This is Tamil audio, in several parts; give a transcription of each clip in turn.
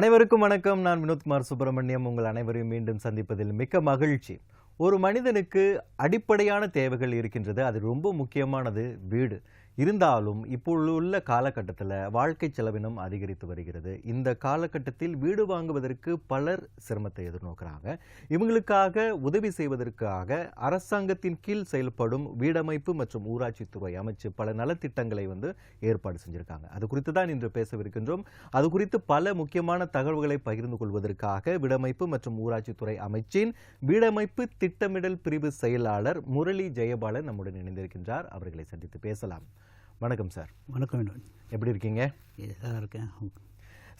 அனைவருக்கும் வணக்கம். நான் வினோத்குமார் சுப்பிரமணியம். உங்கள் அனைவரையும் மீண்டும் சந்திப்பதில் மிக்க மகிழ்ச்சி. ஒரு மனிதனுக்கு அடிப்படையான தேவைகள் இருக்கின்றது. அது ரொம்ப முக்கியமானது வீடு. இருந்தாலும் இப்போ உள்ள காலகட்டத்தில் வாழ்க்கை செலவினம் அதிகரித்து வருகிறது. இந்த காலகட்டத்தில் வீடு வாங்குவதற்கு பலர் சிரமத்தை எதிர்நோக்குறாங்க. இவங்களுக்காக உதவி செய்வதற்காக அரசாங்கத்தின் கீழ் செயல்படும் வீடமைப்பு மற்றும் ஊராட்சித்துறை அமைச்சு பல நலத்திட்டங்களை வந்து ஏற்பாடு செஞ்சிருக்காங்க. அது குறித்து தான் இன்று பேசவிருக்கின்றோம். அது குறித்து பல முக்கியமான தகவல்களை பகிர்ந்து கொள்வதற்காக வீடமைப்பு மற்றும் ஊராட்சித்துறை அமைச்சின் வீடமைப்பு திட்டமிடல் பிரிவு செயலாளர் முரளி ஜெயபாலன் நம்முடன் இணைந்திருக்கின்றார். அவர்களை சந்தித்து பேசலாம். வணக்கம் சார். வணக்கம் எப்படி இருக்கீங்க? இதாக இருக்கேன்.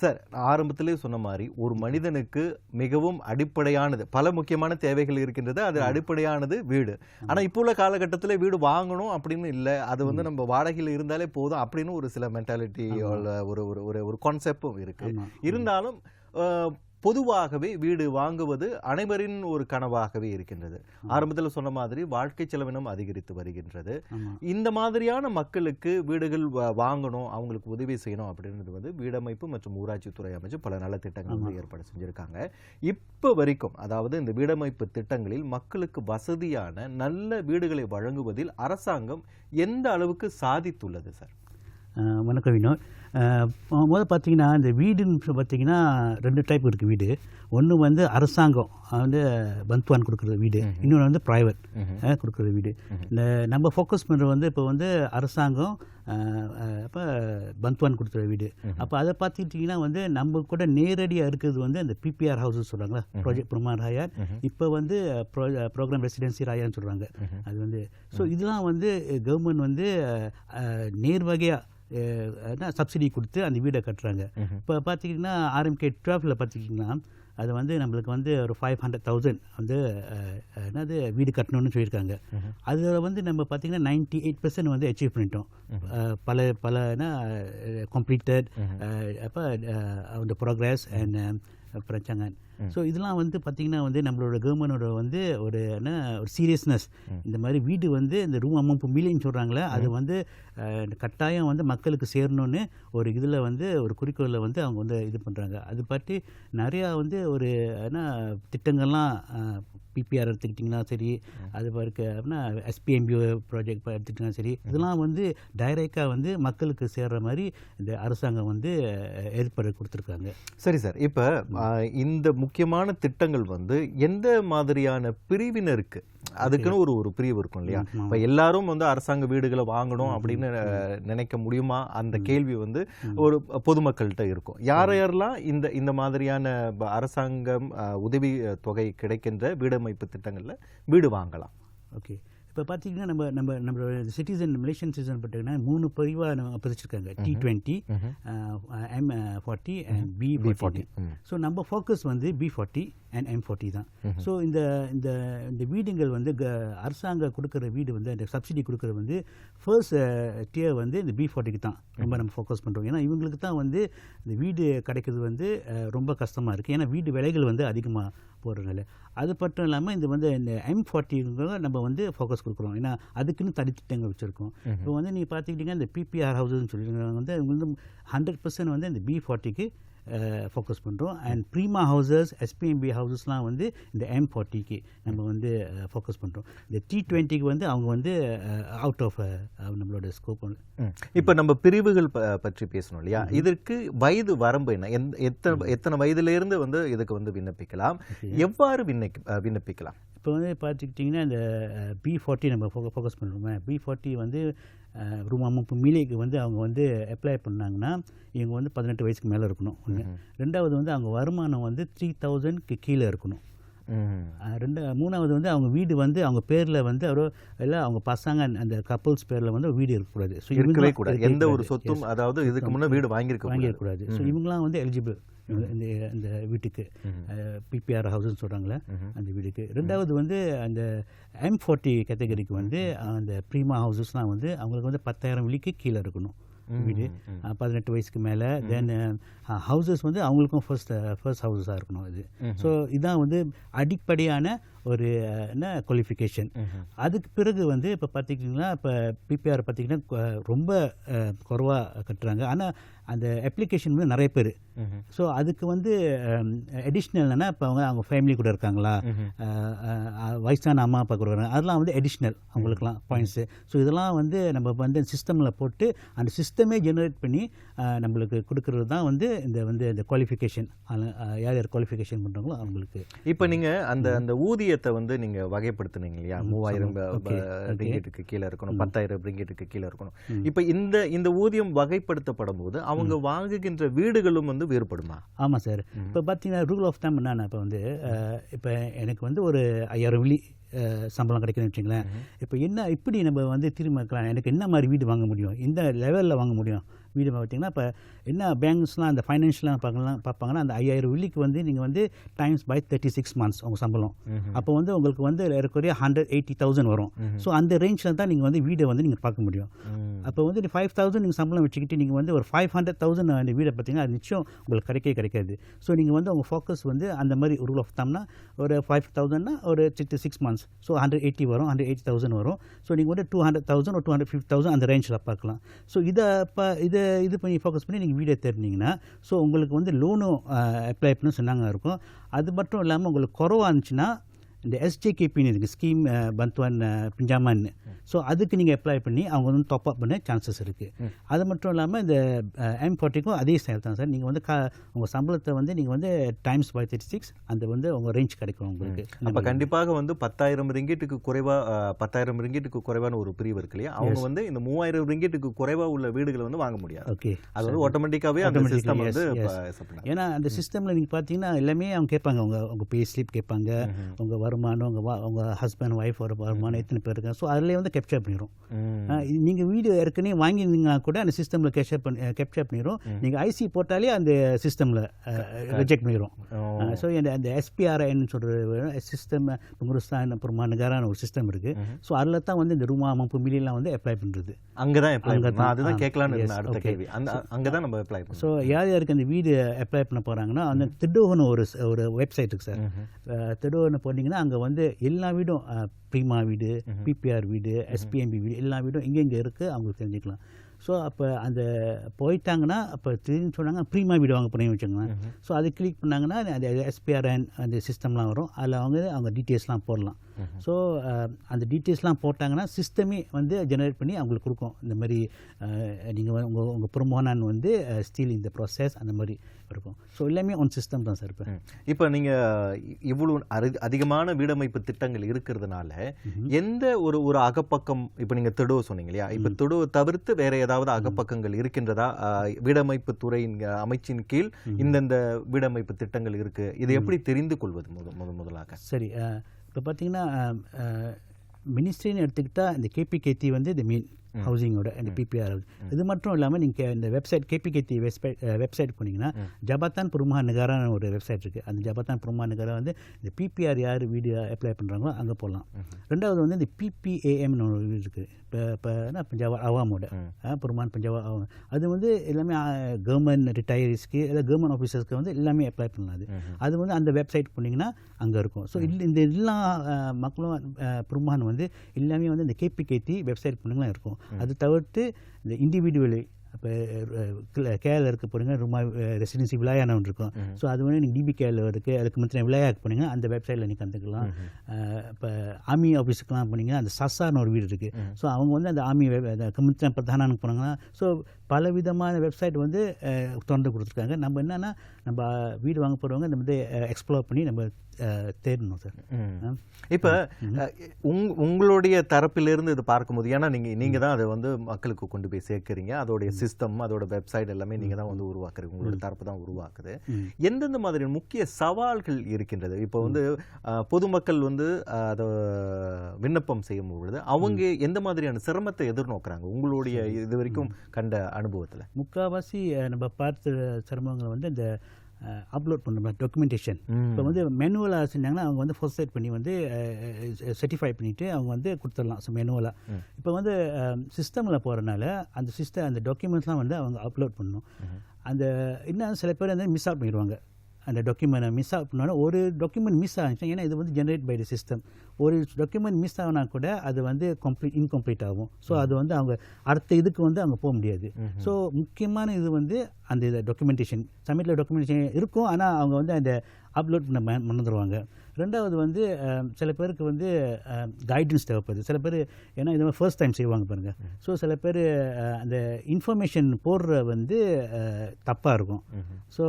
சார் ஆரம்பத்திலே சொன்ன மாதிரி ஒரு மனிதனுக்கு மிகவும் அடிப்படையானது பல முக்கியமான தேவைகள் இருக்கின்றது அது அடிப்படையானது வீடு. ஆனா இப்போ உள்ள காலகட்டத்தில் வீடு வாங்கணும் அப்படின்னு இல்லை அது வந்து நம்ம வாடகையில் இருந்தாலே போதும் அப்படின்னு ஒரு சில மென்டாலிட்டி ஒரு ஒரு ஒரு கான்செப்டும் இருக்கு. ஆமாம் இருந்தாலும் பொதுவாகவே வீடு வாங்குவது அனைவரின் ஒரு கனவாகவே இருக்கின்றது. ஆரம்பத்தில் சொன்ன மாதிரி வாழ்க்கை செலவினம் அதிகரித்து வருகின்றது. இந்த மாதிரியான மக்களுக்கு வீடுகள் வாங்கணும் அவங்களுக்கு உதவி செய்யணும் அப்படின்றது வந்து வீடமைப்பு மற்றும் ஊராட்சித்துறை அமைச்சு பல நல திட்டங்கள் வந்து ஏற்பாடு செஞ்சிருக்காங்க. இப்போ வரைக்கும் அதாவது இந்த வீடமைப்பு திட்டங்களில் மக்களுக்கு வசதியான நல்ல வீடுகளை வழங்குவதில் அரசாங்கம் எந்த அளவுக்கு சாதித்துள்ளது சார்? வணக்கம் வினோத். அஹ், மொ- முதல்ல பார்த்தீங்கன்னா இந்த வீடுன்னு பார்த்தீங்கன்னா ரெண்டு டைப் இருக்குது வீடு. ஒன்று வந்து அரசாங்கம் வந்து பந்த்வான் கொடுக்குற வீடு. இன்னொன்று வந்து ப்ரைவேட் கொடுக்குற வீடு. இந்த நம்ம ஃபோக்கஸ் பண்ணுறது வந்து இப்போ வந்து அரசாங்கம் அப்போ பந்த்வான் கொடுக்குற வீடு. அப்போ அதை பார்த்துக்கிட்டிங்கன்னா வந்து நம்ம கூட நேரடியாக இருக்கிறது வந்து அந்த பிபிஆர் ஹவுஸஸ் சொல்கிறாங்களா ப்ராஜெக்ட் பிரமான் ராயார் இப்போ வந்து ப்ரோக்ராம் ரெசிடென்சி ராயான்னு சொல்கிறாங்க அது வந்து ஸோ இதெல்லாம் வந்து கவர்மெண்ட் வந்து நேர்வகையாக என்ன சப்சிடி கொடுத்து அந்த வீடை கட்டுறாங்க. இப்போ பார்த்தீங்கன்னா ஆர்எம்கே டுவெல்வில் பார்த்துக்கிட்டிங்கன்னா அது வந்து நம்மளுக்கு வந்து ஒரு ஃபைவ் ஹண்ட்ரட் தௌசண்ட் வந்து என்னது வீடு கட்டணும்னு சொல்லியிருக்காங்க. அதில் வந்து நம்ம பார்த்தீங்கன்னா நைன்டி எயிட் பர்சன்ட் வந்து அச்சீவ் பண்ணிட்டோம். பல பல என்ன கம்ப்ளீட்டட் அப்போ அந்த ப்ரோக்ரஸ் அண்ட் பிரச்சனை ஸோ இதெல்லாம் வந்து பார்த்திங்கன்னா வந்து நம்மளோட கவர்மெண்டோட வந்து ஒரு என்ன ஒரு சீரியஸ்னஸ் இந்த மாதிரி வீடு வந்து இந்த ரூம் அமௌண்ட் மில்லியன் சொல்கிறாங்களே அது வந்து கட்டாயம் வந்து மக்களுக்கு சேரணும்னு ஒரு இதில் வந்து ஒரு குறிக்கோளில் வந்து அவங்க வந்து இது பண்ணுறாங்க அது பற்றி நிறையா வந்து ஒரு என்ன திட்டங்கள்லாம் பிபிஆர் எடுத்துக்கிட்டிங்கன்னா சரி அது பாருக்கு அப்படின்னா எஸ்பிஎம்பி ப்ராஜெக்ட் எடுத்துக்கிட்டிங்கன்னா சரி இதெல்லாம் வந்து டைரெக்டாக வந்து மக்களுக்கு சேர்ற மாதிரி இந்த அரசாங்கம் வந்து ஏற்பாடு கொடுத்துருக்காங்க. சரி சார் இப்ப இந்த முக்கியமான திட்டங்கள் வந்து எந்த மாதிரியான பிரிவினருக்கு அதுக்குன்னு ஒரு ஒரு பிரிவு இருக்கும் இல்லையா? இப்ப எல்லாரும் வந்து அரசாங்க வீடுகளை வாங்கணும் அப்படின்னு நினைக்க முடியுமா? அந்த கேள்வி வந்து ஒரு பொதுமக்கள்கிட்ட இருக்கும். யார் யாரெல்லாம் இந்த இந்த மாதிரியான அரசாங்கம் உதவி தொகை கிடைக்கின்ற வீடமைப்பு திட்டங்கள்ல வீடு வாங்கலாம்? ஓகே இப்போ பார்த்தீங்கன்னா நம்ம நம்ம நம்மளோட சிட்டிசன் மலேசியன் சிட்டிசன் பார்த்தீங்கன்னா மூணு பிரிவாக நம்ம பிரிச்சிருக்காங்க. T twenty M forty and P forty ம். ஸோ நம்ம ஃபோக்கஸ் வந்து P forty and M forty தான். ஸோ இந்த இந்த இந்த வீடுங்கள் வந்து க- அரசாங்கம் கொடுக்குற வீடு வந்து அந்த சப்சிடி கொடுக்குறது வந்து ஃபர்ஸ்ட் டியர் வந்து இந்த பி ஃபார்ட்டிக்கு தான். ரொம்ப நம்ம ஃபோக்கஸ் பண்ணுறோம் ஏன்னா இவங்களுக்கு தான் வந்து இந்த வீடு கிடைக்கிறது வந்து ரொம்ப கஷ்டமாக இருக்குது ஏன்னா வீடு விலைகள் வந்து அதிகமாக போகிறதுனால அது மட்டும் இல்லாமல் இந்த வந்து இந்த எம் ஃபார்ட்டிங்க நம்ம வந்து ஃபோக்கஸ் கொடுக்குறோம். ஏன்னா அதுக்குன்னு தனித்திட்டங்கள் வச்சுருக்கோம். இப்போ வந்து நீங்கள் பார்த்துக்கிட்டிங்கன்னா இந்த பிபிஆர் ஹவுஸ்னு சொல்லியிருக்காங்க வந்து வந்து ஹண்ட்ரட் பர்சன்ட் வந்து இந்த பி ஃபார்ட்டிக்கு ஃபோக்கஸ் பண்ணுறோம் அண்ட் ப்ரீமா ஹவுசஸ் எஸ்பிஎம்பி ஹவுசஸ்லாம் வந்து இந்த எம் ஃபார்ட்டிக்கு நம்ம வந்து ஃபோக்கஸ் பண்ணுறோம் இந்த டி டுவெண்ட்டிக்கு வந்து அவங்க வந்து அவுட் ஆஃப் நம்மளோட ஸ்கோப். இப்ப நம்ம பிரிவுகள் பற்றி பேசணும் இல்லையா? இதற்கு வயது வரம்பு என்ன? எந்த- எத்தனை எத்தனை வயதுல இருந்து வந்து இதுக்கு வந்து விண்ணப்பிக்கலாம்? எவ்வாறு விண்ணப்பி விண்ணப்பிக்கலாம்? இப்போ வந்து பார்த்துக்கிட்டிங்கன்னா இந்த பி ஃபார்ட்டி நம்ம ஃபோக ஃபோக்கஸ் பண்ணுறோமே. பி ஃபார்ட்டி வந்து ரூம் அமைப்பு மில்லிக்கு வந்து அவங்க வந்து அப்ளை பண்ணாங்கன்னா இவங்க வந்து பதினெட்டு வயசுக்கு மேலே இருக்கணும். ஒன்று ரெண்டாவது வந்து அவங்க வருமானம் வந்து த்ரீ தௌசண்ட்க்கு கீழே இருக்கணும். ரெண்டு மூணாவது வந்து அவங்க வீடு வந்து அவங்க பேரில் வந்து அவரோ இல்லை அவங்க பசங்க அந்த கப்பல்ஸ் பேரில் வந்து வீடு இருக்கக்கூடாது. ஸோ இருக்கவே கூடாது. எந்த ஒரு சொத்தும் அதாவது இதுக்கு முன்ன வீடு வாங்கியிருக்க கூடாது. வாங்கிடக்கூடாது ஸோ இவங்களாம் வந்து எலிஜிபிள் இந்த இந்த வீட்டுக்கு. பிபிஆர் ஹவுஸ்னு சொல்கிறாங்களே அந்த வீடுக்கு ரெண்டாவது வந்து அந்த எம் ஃபார்ட்டி கேட்டகரிக்கு வந்து அந்த ப்ரீமா ஹவுசஸ்லாம் வந்து அவங்களுக்கு வந்து பத்தாயிரம் விலிக்கு கீழே இருக்கணும் வீடு. பதினெட்டு வயசுக்கு மேலே தென் ஹவுசஸ் வந்து அவங்களுக்கும் ஃபர்ஸ்ட் ஃபர்ஸ்ட் ஹவுசஸாக இருக்கணும் இது. ஸோ இதான் வந்து அடிப்படையான ஒரு என்ன குவாலிஃபிகேஷன் அதுக்கு பிறகு வந்து இப்போ பார்த்திங்கன்னா இப்போ பிபிஆர் பார்த்திங்கன்னா ரொம்ப குறவாக கட்டுறாங்க. ஆனால் அந்த அப்ளிகேஷன் வந்து நிறைய பேர். ஸோ அதுக்கு வந்து அடிஷ்னல்னா இப்போ அவங்க அவங்க ஃபேமிலி கூட இருக்காங்களா? வயசான அம்மா அப்பா கூட வராங்க அதெல்லாம் வந்து அடிஷ்னல் அவங்களுக்குலாம் பாயிண்ட்ஸு ஸோ இதெல்லாம் வந்து நம்ம வந்து சிஸ்டமில் போட்டு அந்த சிஸ்டமே ஜெனரேட் பண்ணி நம்மளுக்கு கொடுக்கறது தான் வந்து இந்த வந்து இந்த குவாலிஃபிகேஷன் யார் யார் குவாலிஃபிகேஷன் பண்ணுறாங்களோ அவங்களுக்கு. இப்ப நீங்க அந்த அந்த ஊதியத்தை வந்து நீங்க வகைப்படுத்துனீங்க இல்லையா? மூவாயிரம். ரிங்கெட்டுக்கு கீழே இருக்கணும் பத்தாயிரம் ரிங்கெட்டுக்கு கீழே இருக்கணும். இப்ப இந்த இந்த ஊதியம் வகைப்படுத்தப்படும் போது அவங்க வாங்குகின்ற வீடுகளும் வந்து வேறுபடுமா? ஆமாம் சார். இப்போ பார்த்தீங்கன்னா ரூல் ஆஃப் டைம் என்னன்னா இப்போ வந்து இப்போ எனக்கு வந்து ஒரு ஐயாயிரம் அஹ், சம்பளம் கிடைக்குதுன்னு வச்சுங்களேன் இப்போ என்ன இப்படி நம்ம வந்து தீர்மானிக்கலாம் எனக்கு என்ன மாதிரி வீடு வாங்க முடியும்? இந்த லெவலில் வாங்க முடியும். வீடு பார்த்தீங்கன்னா இப்போ என்ன பேங்க்ஸ்லாம் அந்த ஃபைனான்ஷியலாம் பார்க்கலாம் பார்ப்பாங்கன்னா அந்த ஐயாயிரம் வெள்ளிக்கு வந்து நீங்கள் வந்து times by thirty six months உங்கள் சம்பளம் அப்போ வந்து உங்களுக்கு வந்து ஏறக்குறைய ஹண்ட்ரட் எயிட்டி தௌசண்ட் வரும். ஸோ அந்த ரேஞ்சில் தான் நீங்கள் வந்து வீடை வந்து நீங்கள் பார்க்க முடியும். அப்போ வந்து ஃபைவ் தௌசண்ட் நீங்கள் சம்பளம் வச்சுக்கிட்டு நீங்கள் வந்து ஒரு ஃபைவ் ஹண்ட்ரட் தௌசண்ட் அந்த வீடை பார்த்தீங்கன்னா அது நிச்சயம் உங்களுக்கு கிடைக்கவே கிடைக்காது. ஸோ நீங்கள் வந்து உங்கள் ஃபோக்கஸ் வந்து அந்த மாதிரி ரூல் ஆஃப் தம்னா ஒரு ஃபைவ் தௌசண்ட்னா ஒரு sixty six months so hundred eighty வரும் ஹண்ட்ரட் எயிட்டி தௌசண்ட் வரும். ஸோ நீங்கள் வந்து டூ ஹண்ட்ரட் தௌசண்ட் ஒரு டூ ஹண்ட்ரட் ஃபிஃப்டி தௌசண்ட் அந்த ரேஞ்சில் பார்க்கலாம். ஸோ இதை இப்போ இதை இது பண்ணி ஃபோக்கஸ் பண்ணி நீங்கள் வீடியோ தெரிஞ்சிங்கன்னா ஸோ உங்களுக்கு வந்து லோனும் அப்ளை பண்ண சொன்னாங்க இருக்கும். அது மட்டும் இல்லாமல் உங்களுக்கு குறவாக இருந்துச்சுன்னா இந்த எஸ்ஜேகேபின்னு இருக்குது ஸ்கீம் பந்த்வான் பிஞ்சாமான்னு ஸோ அதுக்கு நீங்கள் அப்ளை பண்ணி அவங்க வந்து டாப் அப் பண்ண சான்சஸ் இருக்குது அது மட்டும் இல்லாமல் இந்த எம் ஃபார்ட்டிக்கும் அதே செயல் தான் சார் நீங்கள் வந்து கா உங்கள் சம்பளத்தை வந்து நீங்கள் வந்து டைம்ஸ் பை தேர்ட்டி சிக்ஸ் அந்த வந்து உங்கள் ரேஞ்ச் கிடைக்கும் உங்களுக்கு. அப்ப கண்டிப்பாக வந்து பத்தாயிரம் ரிங்கெட்டுக்கு குறைவா அஹ், பத்தாயிரம் ரிங்கெட்டுக்கு குறைவான ஒரு பிரிவு இருக்கு இல்லையா? அவங்க வந்து இந்த மூவாயிரம் ரிங்கெட்டுக்கு குறைவா உள்ள வீடுகளை வந்து வாங்க முடியாது. ஓகே அது வந்து ஆட்டோமேட்டிக்காவே அந்த சிஸ்டம் வந்து. ஏன்னா அந்த சிஸ்டமில் நீங்கள் பார்த்தீங்கன்னா எல்லாமே அவங்க கேட்பாங்க. உங்கள் உங்கள் பே ஸ்லிப் கேட்பாங்க உங்கள் வருமானம் உங்கள் வா உங்கள் ஹஸ்பண்ட் ஒய்ஃப் ஒரு வருமானம் எத்தனை பேர் இருக்காங்க ஸோ அதிலே வந்து கேப்சர் பண்ணிடும். நீங்கள் வீடு ஏற்கனவே வாங்கியிருந்தீங்கன்னா கூட அந்த சிஸ்டமில் கேப்சர் பண்ணி கேப்சர் பண்ணிடும் நீங்கள் ஐசி போட்டாலே அந்த சிஸ்டமில் ரிஜெக்ட் பண்ணிடும். ஸோ இந்த அந்த எஸ்பிஆர்ஐன்னு சொல்கிற சிஸ்டம் குருஸ்தான் அப்புறமா நிகரான ஒரு சிஸ்டம் இருக்குது ஸோ அதில் தான் வந்து இந்த ரூமா அமைப்பு மில்லியெல்லாம் வந்து அப்ளை பண்ணுறது அங்க. தான். அதுதான் ஆ, கேட்கலான்னு yes, இருந்தேன் அடுத்த. கேள்வி அந்த அங்கதான் நம்ம அப்ளை ஸோ யார் யாருக்கு அந்த வீடு அப்ளை பண்ண போகிறாங்கன்னா அந்த திடோன்னு ஒரு ஒரு வெப்சைட் இருக்குது சார். திடோன்னு போனீங்கன்னா அங்கே வந்து எல்லா வீடும் ப்ரீமா வீடு பிபிஆர் வீடு எஸ்பிஎம்பி வீடு எல்லா வீடும் எங்கெங்கே இருக்குது அவங்களுக்கு தெரிஞ்சுக்கலாம். ஸோ அப்போ அந்த போயிட்டாங்கன்னா அப்போ திடீர்னு சொன்னாங்க ப்ரீமா வீடு வாங்க போனீங்கன்னு வச்சுக்கோங்க ஸோ அதை கிளிக் பண்ணாங்கன்னா அந்த எஸ்பிஆர்என் அந்த சிஸ்டம்லாம் வரும். அதில் அவங்க அவங்க டீட்டெயில்ஸ்லாம் போடலாம். ஸோ அந்த டீட்டெயில்ஸ்லாம் போட்டாங்கன்னா சிஸ்டமே வந்து ஜெனரேட் பண்ணி அவங்களுக்கு கொடுக்கும். இந்த மாதிரி நீங்கள் உங்கள் உங்கள் ப்ரொமோனான் வந்து ஸ்டீல் இந்த ப்ராசஸ் அந்த மாதிரி இருக்கும். ஸோ எல்லாமே ஒன் சிஸ்டம் தான் சார் இப்போ. இப்ப நீங்க இ- இவ்வளவு அரு- அதிகமான வீடமைப்பு திட்டங்கள் இருக்கிறதுனால எந்த ஒரு ஒரு அகப்பக்கம் இப்ப நீங்க திடுவ சொன்னீங்க இல்லையா? இப்ப திடுவ தவிர்த்து வேற ஏதாவது அகப்பக்கங்கள் இருக்கின்றதா? வீடமைப்பு துறையின் அமைச்சின் கீழ் இந்தந்த வீடமைப்பு திட்டங்கள் இருக்கு. இது எப்படி தெரிந்து கொள்வது முத முதலாக? சரி இப்போ பார்த்தீங்கன்னா மினிஸ்ட்ரின்னு எடுத்துக்கிட்டால் இந்த கேபிகேத்தி வந்து இந்த மீன். ஹவுசிங்கோட இந்த பிபிஆர் இது மட்டும் இல்லாமல் நீங்கள் இந்த வெப்சைட் கேபிகேடி வெப்சைட் வெப்சைட் போனீங்கன்னா ஜபாத்தான் புருமா நகரான ஒரு வெப்சைட் இருக்குது அந்த ஜபாத்தான் புருமா நகரா வந்து இந்த பிபிஆர் யார் வீடு அப்ளை பண்ணுறாங்களோ அங்கே போடலாம் ரெண்டாவது வந்து இந்த பிபிஏஎம்னு ஒரு வீடு இருக்குது இப்போ இப்போ பஞ்சாப் அவாமோட புருமான் பஞ்சாப் அவாம் அது வந்து எல்லாமே கவர்மெண்ட் ரிட்டையரிஸ்க்கு இல்லை கவர்மெண்ட் ஆஃபீஸர்ஸ்க்கு வந்து எல்லாமே அப்ளை பண்ணலாம் அது. அது வந்து அந்த வெப்சைட் போனீங்கன்னா அங்கே இருக்கும். ஸோ இல்லை இந்த எல்லா மக்களும் புருமான் வந்து எல்லாமே வந்து இந்த கேபிகேடி வெப்சைட் போனீங்கன்னா இருக்கும். அது தவிர்த்து இந்த இண்டிவிஜுவலி இப்போ கேரள இருக்க போனீங்க ரொம்ப ரெசிடென்சி விளையாட ஒன்று இருக்கும். ஸோ அது வந்து நீங்கள் டிபி கேரள இருக்குது அதுக்கு மற்ற விளையாட போனீங்க அந்த வெப்சைட்டில் நீங்கள் கற்றுக்கலாம் இப்போ ஆர்மி ஆஃபீஸுக்கெலாம் போனீங்கன்னா அந்த சசான்னு ஒரு வீடு இருக்குது ஸோ அவங்க வந்து அந்த ஆர்மி கமித்திர பிரதானானுக்கு போனாங்கன்னா ஸோ பல விதமான வெப்சைட் வந்து திறந்து கொடுத்துருக்காங்க. நம்ம என்னென்னா நம்ம வீடு வாங்க போகிறவங்க நம்ம வந்து எக்ஸ்ப்ளோர் பண்ணி நம்ம தேடணும் சார். இப்ப உங்- உங்களுடைய தரப்பிலிருந்து இது பார்க்கும்போது ஏன்னா நீங்க நீங்க தான் அதை வந்து மக்களுக்கு கொண்டு போய் சேர்க்கறீங்க. அதோடைய சிஸ்டம் அதோட வெப்சைட் எல்லாமே நீங்க தான் வந்து உருவாக்குறீங்க. உங்களோட தரப்பு தான் உருவாக்குது. எந்தெந்த மாதிரியான முக்கிய சவால்கள் இருக்கின்றது? இப்போ வந்து பொதுமக்கள் வந்து அதை விண்ணப்பம் செய்யும் பொழுது அவங்க எந்த மாதிரியான சிரமத்தை எதிர்நோக்குறாங்க? உங்களுடைய இது வரைக்கும் கண்ட அனுபவத்துல. முக்கால்வாசி நம்ம பார்த்த சிரமங்கள் வந்து இந்த அப்லோட் பண்ண டாக்குமெண்டேஷன் இப்போ வந்து மெனுவலாக செஞ்சாங்கன்னா அவங்க வந்து ஃபர்ஸ்ட் சைட் பண்ணி வந்து சர்டிஃபை பண்ணிவிட்டு அவங்க வந்து கொடுத்துடலாம். ஸோ மெனுவலாக இப்போ வந்து சிஸ்டமில் போகிறனால அந்த சிஸ்டம் அந்த டாக்குமெண்ட்ஸ்லாம் வந்து அவங்க அப்லோட் பண்ணணும். அந்த இன்னும் சில பேர் வந்து மிஸ் அவுட் பண்ணிடுவாங்க. அந்த டாக்குமெண்ட் மிஸ் ஆகணும்னா ஒரு டாக்குமெண்ட் மிஸ் ஆச்சுன்னா ஏன்னா இது வந்து ஜென்ரேட் பை த சிஸ்டம் ஒரு டாக்குமெண்ட் மிஸ் ஆகினா கூட அது வந்து கம்ப்ளீட் இன்கம்ப்ளீட் ஆகும். ஸோ அது வந்து அவங்க அடுத்த இதுக்கு வந்து அவங்க போக முடியாது. ஸோ முக்கியமான இது வந்து அந்த இது டாக்குமெண்டேஷன் சமிட்டில் டாக்குமெண்டேஷன் இருக்கும். ஆனால் அவங்க வந்து அந்த அப்லோட் பண்ண மறந்துடுவாங்க ரெண்டாவது வந்து சில பேருக்கு வந்து கைடன்ஸ் தேவைப்படுது. சில பேர் ஏன்னா இது ஃபர்ஸ்ட் டைம் செய்வாங்க பாருங்கள் ஸோ சில பேர் அந்த இன்ஃபர்மேஷன் போடுற வந்து தப்பாக இருக்கும். ஸோ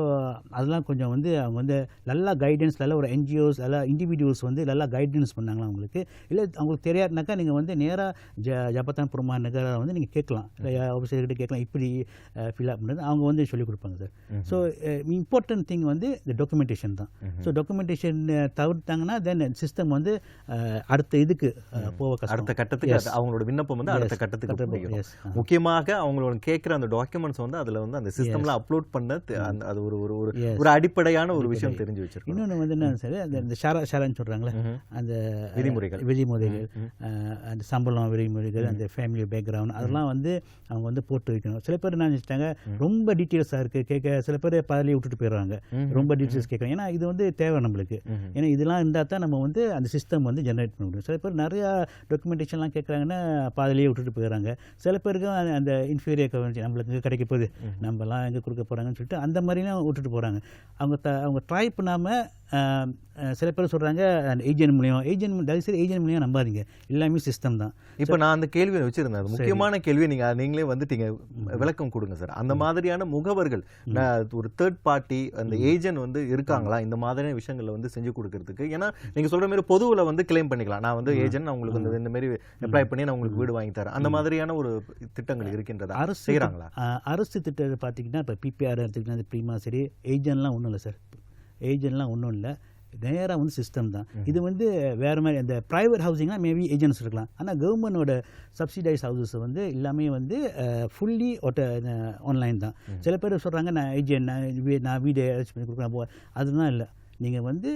அதெல்லாம் கொஞ்சம் வந்து அவங்க வந்து நல்லா கைடன்ஸ் நல்ல ஒரு என்ஜிஓஸ் நல்லா இண்டிவிஜுவல்ஸ் வந்து நல்லா கைடன்ஸ் பண்ணாங்களா அவங்களுக்கு? இல்லை அவங்களுக்கு தெரியாதுனாக்கா நீங்கள் வந்து நேராக ஜ ஜபத்தான் புறமா நகர வந்து நீங்கள் கேட்கலாம். ஆஃபீஸர்கிட்ட கேட்கலாம். இப்படி ஃபில் அப் பண்ணுறது அவங்க வந்து சொல்லிக் கொடுப்பாங்க சார். ஸோ இம்பார்ட்டன்ட் திங் வந்து இந்த டாக்குமெண்டேஷன் தான். ஸோ டாக்குமெண்டேஷன் தவிர்த்தாங்கன்னா தென் சிஸ்டம் வந்து அடுத்த இதுக்கு போக அடுத்த கட்டத்துக்கு அவங்களோட விண்ணப்பம் வந்து அடுத்த கட்டத்துக்கு போயிடும். முக்கியமாக அவங்களோட கேட்குற அந்த டாக்குமெண்ட்ஸ் வந்து அதுல வந்து அந்த சிஸ்டம்ல அப்லோட் பண்ண அந்த அது ஒரு ஒரு ஒரு. ஒரு அடிப்படையான ஒரு விஷயம் தெரிஞ்சு வச்சிருக்கோம் இன்னொன்று வந்து என்ன சார் அந்த இந்த ஷாரா ஷாரான்னு சொல்கிறாங்களே அந்த விதிமுறைகள். விதிமுறைகள் அந்த சம்பளம் விதிமுறைகள் அந்த ஃபேமிலி பேக்ரவுண்ட் அதெல்லாம் வந்து அவங்க வந்து போட்டு வைக்கணும். சில பேர் என்ன நினச்சிட்டாங்க ரொம்ப டீட்டெயில்ஸாக இருக்குது கேட்க சில பேர் பாதிலே விட்டுட்டு போயிடுறாங்க. ரொம்ப டீட்டெயில்ஸ் கேட்குறாங்க ஏன்னா இது வந்து தேவை நம்மளுக்கு. ஏன்னா இதெல்லாம் இருந்தால் தான் நம்ம வந்து அந்த சிஸ்டம் வந்து ஜென்ரேட் பண்ண முடியும். சில பேர் நிறையா டாக்குமெண்டேஷன்லாம் கேட்குறாங்கன்னா பாதிலேயே விட்டுட்டு போயிடுறாங்க. சில பேருக்கு அந்த- இன்ஃபீரியர் கவர்னன்சி நம்மளுக்கு இங்கே கிடைக்க போகுது? நம்மலாம் எங்கே கொடுக்க போகிறாங்கன்னு சொல்லிட்டு அந்த மாதிரிலாம் விட்டுட்டு போகிறாங்க அவங்க த அவங்க ட்ரை பண்ணாமல் சில பேர் சொல்கிறாங்க ஏஜென்ட் மூலியம். ஏஜென்ட் தயவுசெய்து ஏஜென்ட் மூலியம் நம்பாதீங்க. எல்லாமே சிஸ்டம் தான். இப்போ நான் அந்த கேள்வியை வச்சிருந்தேன். முக்கியமான கேள்வி நீங்க நீங்களே வந்துட்டீங்க. விளக்கம் கொடுங்க சார் அந்த மாதிரியான முகவர்கள் ஒரு தேர்ட் பார்ட்டி அந்த ஏஜென்ட் வந்து இருக்காங்களா? இந்த மாதிரியான விஷயங்களை வந்து செஞ்சு கொடுக்கறதுக்கு. ஏன்னா நீங்க சொல்ற மாதிரி பொதுவுல வந்து கிளைம் பண்ணிக்கலாம். நான் வந்து ஏஜென்ட் நான் உங்களுக்கு இந்த- இந்த மாதிரி அப்ளை பண்ணி நான் உங்களுக்கு வீடு வாங்கி தரேன். அந்த மாதிரியான ஒரு திட்டங்கள் இருக்கின்றதா? அரசு செய்றாங்களா? அஹ், அரசு திட்டத்தை பார்த்தீங்கன்னா இப்போ பிபிஆர் எடுத்துக்கிட்டா அது ப்ரீமா சரி ஏஜென்ட்லாம் ஒன்றும் இல்லை சார் ஏஜென்ட்லாம் ஒன்றும் இல்லை. நேராக வந்து சிஸ்டம் தான். இது வந்து வேறு மாதிரி இந்த ப்ரைவேட் ஹவுசிங்லாம் மேபி ஏஜென்ட்ஸ் இருக்கலாம். ஆனால் கவர்மெண்டோட சப்சிடைஸ் ஹவுசஸ் வந்து எல்லாமே வந்து ஃபுல்லி ஒட்ட ஆன்லைன் தான். சில பேர் சொல்கிறாங்க நான் ஏஜென்ட் நான் நான் வீடு அரேஞ்ச் பண்ணி கொடுக்குறேன். அதெல்லாம் இல்லை. நீங்கள் வந்து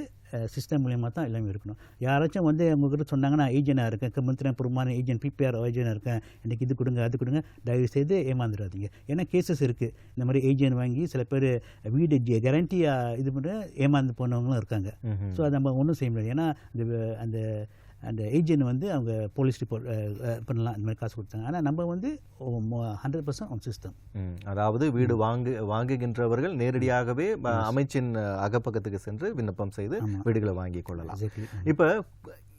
சிஸ்டம் மூலியமாக தான் எல்லாமே இருக்கணும். யாராச்சும் வந்து உங்ககிட்ட சொன்னாங்கன்னா ஏஜென்ட்டாக இருக்கேன் மந்திரம் புறமான ஏஜென்ட் பிபிஆர் ஏஜென்ட்டாக இருக்கேன் எனக்கு இது கொடுங்க அது கொடுங்க தயவு செய்து ஏமாந்துடாதீங்க. ஏன்னா கேசஸ் இருக்குது இந்த மாதிரி ஏஜென்ட் வாங்கி சில பேர் வீடு கேரண்டியாக இது பண்ண ஏமாந்து போனவங்களும் இருக்காங்க. ஸோ அதை நம்ம ஒன்றும் செய்ய முடியாது. ஏன்னா அந்த அந்த அந்த ஏஜென்ட் வந்து அவங்க போலீஸ் ரிப்போர்ட் பண்ணலாம் இந்த மாதிரி காசு கொடுத்தாங்க. ஆனால் நம்ம வந்து ஹண்ட்ரட் பர்சன்ட் ஆன் சிஸ்டம் அதாவது வீடு வாங்கு வாங்குகின்றவர்கள் நேரடியாகவே அமைச்சின் அகப்பக்கத்துக்கு சென்று விண்ணப்பம் செய்து. வீடுகளை வாங்கிக் கொள்ளலாம். இப்ப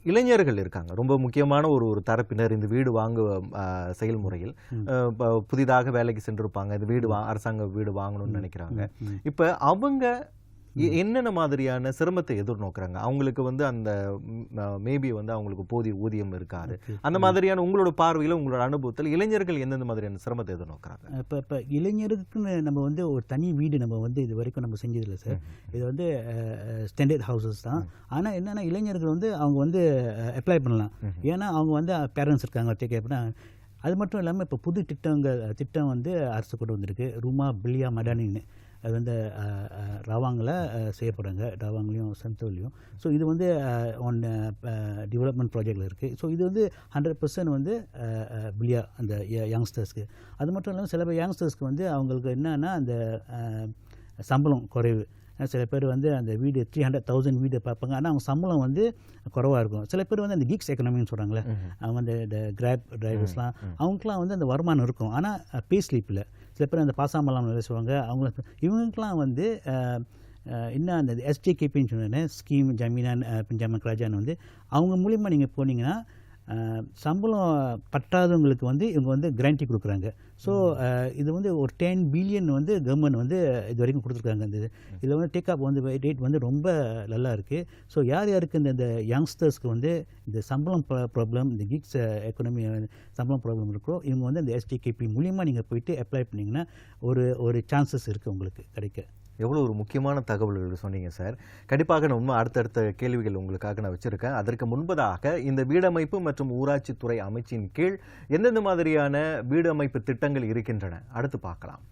இளைஞர்கள் இருக்காங்க. ரொம்ப முக்கியமான ஒரு ஒரு தரப்பினர் இந்த வீடு வாங்கு செயல்முறையில். புதிதாக வேலைக்கு சென்றிருப்பாங்க. இந்த வீடு வா அரசாங்க வீடு வாங்கணும்னு நினைக்கிறாங்க. இப்ப அவங்க என்னென்ன மாதிரியான சிரமத்தை எதிர்நோக்குறாங்க? அவங்களுக்கு வந்து அந்த மேபி வந்து அவங்களுக்கு போதிய ஊதியம் இருக்காது. அந்த மாதிரியான உங்களோட பார்வையில உங்களோட அனுபவத்தில் இளைஞர்கள் எந்தெந்த மாதிரியான சிரமத்தை எதிர்நோக்குறாங்க? இப்போ இப்போ இளைஞருக்குன்னு நம்ம வந்து ஒரு தனி வீடு நம்ம வந்து இது வரைக்கும் நம்ம செஞ்சதில்லை சார். இது வந்து ஸ்டாண்டர்ட் ஹவுசஸ் தான். ஆனால் என்னென்னா இளைஞர்கள் வந்து அவங்க வந்து அப்ளை பண்ணலாம். ஏன்னா அவங்க வந்து பேரண்ட்ஸ் இருக்காங்க டேக் அது மட்டும் இல்லாமல் இப்போ புது திட்டங்கள் திட்டம் வந்து அரசு கொண்டு வந்திருக்கு. ரூமா பில்லியா மடானின்னு. அது வந்து ரவாங்கில் செய்யப்படுறாங்க ரவாங்லேயும் செந்தூர்லேயும். ஸோ இது வந்து ஒன் டெவலப்மெண்ட் ப்ராஜெக்டில் இருக்குது ஸோ இது வந்து ஹண்ட்ரட் பர்சன்ட் வந்து பில்லியா அந்த யங்ஸ்டர்ஸ்க்கு அது மட்டும் இல்லாமல் சில பேர் யங்ஸ்டர்ஸ்க்கு வந்து அவங்களுக்கு என்னன்னா அந்த சம்பளம் குறைவு. சில பேர் வந்து அந்த வீடு த்ரீ ஹண்ட்ரட் தௌசண்ட் வீடு பார்ப்பாங்க. ஆனால் அவங்க சம்பளம் வந்து குறைவாக இருக்கும். சில பேர் வந்து அந்த கிக்ஸ் எக்கனாமின்னு சொல்கிறாங்களே அவங்க அந்த கிராப் டிரைவர்ஸ்லாம் அவங்களுக்குலாம் வந்து அந்த வருமானம் இருக்கும். ஆனால் பே ஸ்லிப்பில் சில பேர் அந்த பாசாமலாம் பேசுவாங்க அவங்க இவங்களுக்குலாம் வந்து என்ன இன்னும் அந்த எஸ்டிகேபின்னு சொன்னேன் ஸ்கீம் ஜமீனான் பஞ்சாமக் ராஜான்னு வந்து அவங்க மூலிமா நீங்கள் போனீங்கன்னா சம்பளம் பற்றாதவங்களுக்கு வந்து இவங்க வந்து கிராண்டி கொடுக்குறாங்க. ஸோ இது வந்து ஒரு டென் பில்லியன் வந்து கவர்மெண்ட் வந்து இது வரைக்கும் கொடுத்துருக்காங்க இந்த இது. இதில் வந்து டேக் அப் வந்து ரேட் வந்து ரொம்ப நல்லா இருக்குது ஸோ யார் யாருக்கு இந்த இந்த யங்ஸ்டர்ஸ்க்கு வந்து இந்த சம்பளம் ப்ராப்ளம் இந்த கிக்ஸ் எக்கனாமி சம்பளம் ப்ராப்ளம் இருக்கோ இவங்க வந்து இந்த எஸ்டிகேபி மூலியமாக நீங்கள் போயிட்டு அப்ளை பண்ணிங்கன்னா ஒரு ஒரு சான்சஸ் இருக்குது உங்களுக்கு கிடைக்க. எவ்வளோ ஒரு முக்கியமான தகவல்கள் சொன்னீங்க சார். கண்டிப்பாக நான் இன்னும் அடுத்தடுத்த கேள்விகள் உங்களுக்காக நான் வச்சுருக்கேன். அதற்கு முன்பதாக இந்த வீடமைப்பு மற்றும் ஊராட்சித்துறை அமைச்சின் கீழ் எந்தெந்த மாதிரியான வீடமைப்பு திட்டங்கள் இருக்கின்றன? அடுத்து பார்க்கலாம்.